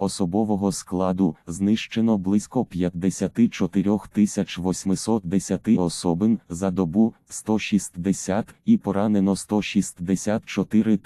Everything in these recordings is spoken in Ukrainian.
Особового складу знищено близько 54 810 особин за добу 160 і поранено 164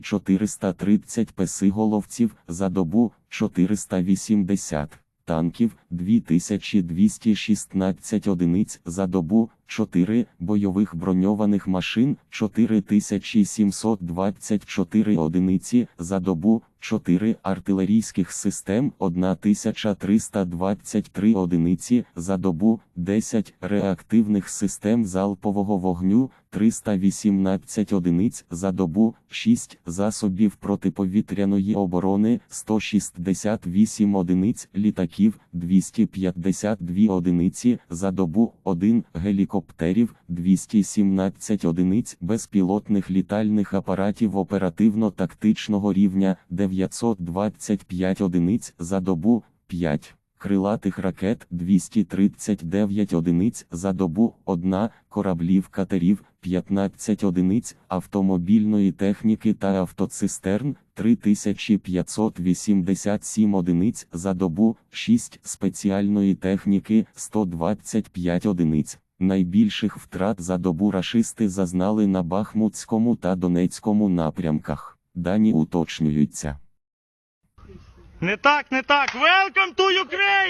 430 песиголовців за добу 480 танків 2216 одиниць за добу, 4 бойових броньованих машин 4724 одиниці за добу, 4 артилерійських систем 1323 одиниці за добу, 10 реактивних систем залпового вогню 318 одиниць за добу, 6 засобів протиповітряної оборони 168 одиниць літаків 252 одиниці за добу, 1 гелікоптерів 217 одиниць безпілотних літальних апаратів оперативно-тактичного рівня 925 одиниць за добу, 5 крилатих ракет 239 одиниць за добу, 1 кораблів катерів 15 одиниць автомобільної техніки та автоцистерн 3587 одиниць за добу, 6 спеціальної техніки 125 одиниць. Найбільших втрат за добу рашисти зазнали на Бахмутському та Донецькому напрямках. Дані уточнюються. Не так, не так. Welcome to Ukraine!